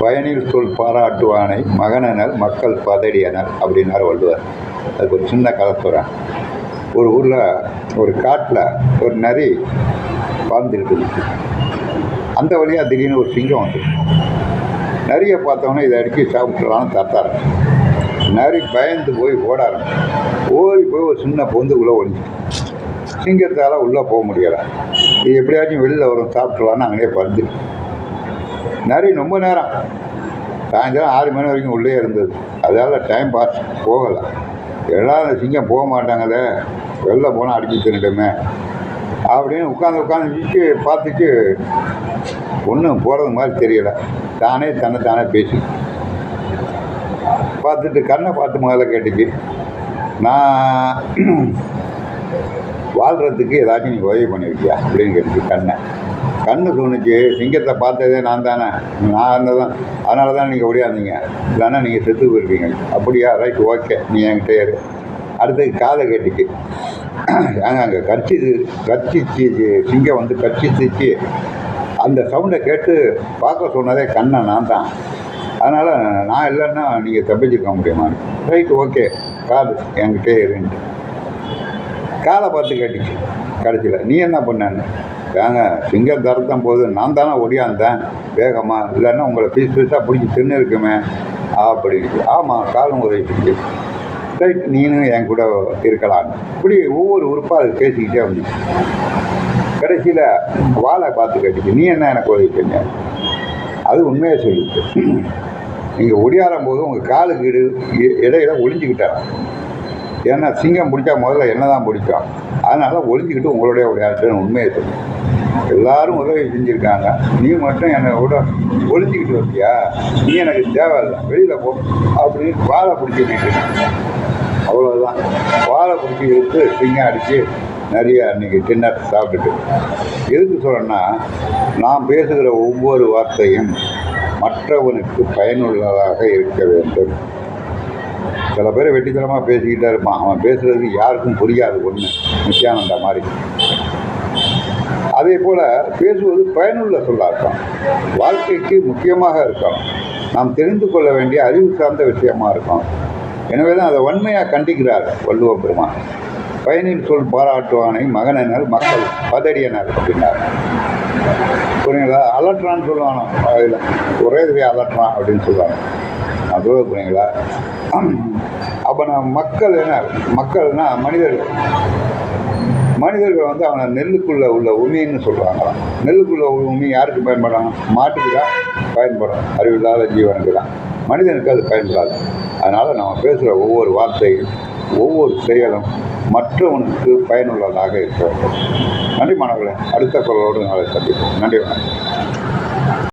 பயனில் சொல் பாராட்டுவானை மகனனர் மக்கள் பதடியனர் அப்படின்னாரு வள்ளுவர். அதுக்கு ஒரு சின்ன கதை சொல்கிறேன் ஒரு ஊரில் ஒரு காட்டில் ஒரு நரி வாழ்ந்துக்கிட்டு அந்த வழியாக திடீர்னு ஒரு சிங்கம் வந்து நரியை பார்த்தோன்னே இதை அடிக்கி சாப்பிட்றான்னு தத்தாரு நரி பயந்து போய் ஓட ஆரம்பிச்சு. ஓடி போய் ஒரு சின்ன பொந்துக்குள்ளே ஒழிஞ்சு சிங்கத்தால் உள்ளே போக முடியலை. இது எப்படியாச்சும் வெளியில் வரும் சாப்பிட்லான்னு அங்கேயே பறந்து நிறைய ரொம்ப நேரம். சாயந்தரம் ஆறு மணி வரைக்கும் உள்ளே இருந்தது. அதால் டைம் பாஸ் போகலை. எல்லாம் அந்த சிங்கம் போக மாட்டாங்களே. வெளில போனால் அடிச்சு தின்னுட்டுமே. அப்படின்னு உட்காந்து உட்காந்து பார்த்துட்டு ஒன்றும் போகிறது மாதிரி தெரியலை. தானே தன்னை தானே பேசி. பார்த்துட்டு கண்ணை பார்த்து முதல்ல கேட்டுச்சு நான் வாழ்கிறதுக்கு ஏதாச்சும் நீ உதவி பண்ணியிருக்கியா அப்படின்னு கேட்டுச்சு கண்ணை. கண்ணு சொன்னுச்சு சிங்கத்தை பார்த்ததே நான் தானே? நான் இருந்ததான் அதனால தான் நீங்கள் ஓடியாந்தீங்க? இல்லைன்னா நீங்கள் செத்து போயிருப்பீங்க. அப்படியா? Right okay. நீ என்கிட்ட ஏறு அடுத்தது காதை கேட்டுச்சு ஏங்க அங்கே கட்சி கட்சிச்சு சிங்கம் வந்து கட்சிச்சு அந்த சவுண்டை கேட்டு பார்க்க சொன்னதே கண்ணை நான் தான். அதனால் நான் இல்லைன்னா நீங்கள் தப்பிச்சிருக்க முடியுமா? Right okay. காது என்கிட்டே இருந்துட்டு காலை பார்த்து கேட்டுச்சு. கடைசியில். நீ என்ன பண்ணான்னு ஏங்க சிங்கம் தரத்தம் போது நான் தானே ஒடியாந்தேன். வேகமாக இல்லைன்னா உங்களை பீஸ் பீஸாக பிடிச்சி தின்னு இருக்குமே அப்படின்னு ஆமாம் காலம் உதவிச்சு ரைட் நீனும் என் கூட இருக்கலாம். இப்படி ஒவ்வொரு உறுப்பாக அது பேசிக்கிட்டே வந்துச்சு. கடைசியில் வாழை பார்த்து கேட்டுச்சு. நீ என்ன எனக்கு உதவி செஞ்ச அது உண்மையாக சொல்லிட்டு நீங்கள் ஒடியாரும் போது உங்கள் காலுக்கு இடு இ- இடையில ஒளிஞ்சுக்கிட்டாராம் ஏன்னா சிங்கம் பிடிச்சா முதல்ல என்ன தான் பிடிக்கும்? அதனால் ஒழிஞ்சிக்கிட்டு உங்களுடைய விளையாட்டுன்னு உண்மையை சொல்லு எல்லாரும் உதவி செஞ்சுருக்காங்க. நீ மட்டும் என்னை விட ஒளிஞ்சிக்கிட்டு வந்தியா நீ எனக்கு தேவையில்லை. வெளியில் போ. அப்படின்னு வாழை பிடிச்சிக்கிட்டு அவ்வளோதான் வாழை பிடிச்சி இழுத்து சிங்கம் அடித்து நிறைய அன்றைக்கி டின்னர் சாப்பிட்டுட்டு. எதுக்கு சொல்கிறேன்னா நான் பேசுகிற ஒவ்வொரு வார்த்தையும் மற்றவனுக்கு பயனுள்ளதாக இருக்க வேண்டும். சில பேர் வெட்டித்தனமாக பேசிக்கிட்டே இருப்பான். அவன் பேசுகிறது யாருக்கும் புரியாது. ஒன்று நித்யானந்தா மாதிரி. அதே போல் பேசுவது பயனுள்ள சொல்லாக இருக்கும் வாழ்க்கைக்கு முக்கியமாக இருக்கும் நாம் தெரிந்து கொள்ள வேண்டிய அறிவு சார்ந்த விஷயமா இருக்கும் எனவே தான் அதை வன்மையாக கண்டிக்கிறார் வள்ளுவ பெருமான். பயனில் சொல் பாராட்டுவானை மகனினர் மக்கள் பதடியனர் அப்படின்னார். புரியுங்களா? அலட்டுறான்னு சொல்லுவானோ? ஒரே இதுவே அலட்டுறான் அப்படின்னு சொல்லுவாங்க. அது புரியுங்களா? அப்போ நான் மக்கள் என்ன? மக்கள்னா மனிதர்கள். மனிதர்கள் வந்து அவனை நெல்லுக்குள்ளே உள்ள உமின்னு சொல்கிறாங்களாம் நெல்லுக்குள்ள உள்ள உமி யாருக்கு பயன்படும்? மாட்டுக்கு தான் பயன்படும். அறிவில்லாத ஜீவனுக்கு தான் மனிதனுக்கு அது பயன்படாது. அதனால் நம்ம பேசுகிற ஒவ்வொரு வார்த்தையும் ஒவ்வொரு செயலும் மற்றவனுக்கு பயனுள்ளதாக இருக்க வேண்டும். நன்றி மாணவர்களே. அடுத்த குரலோடு நாளை சந்திப்போம். நன்றி வணக்கம்.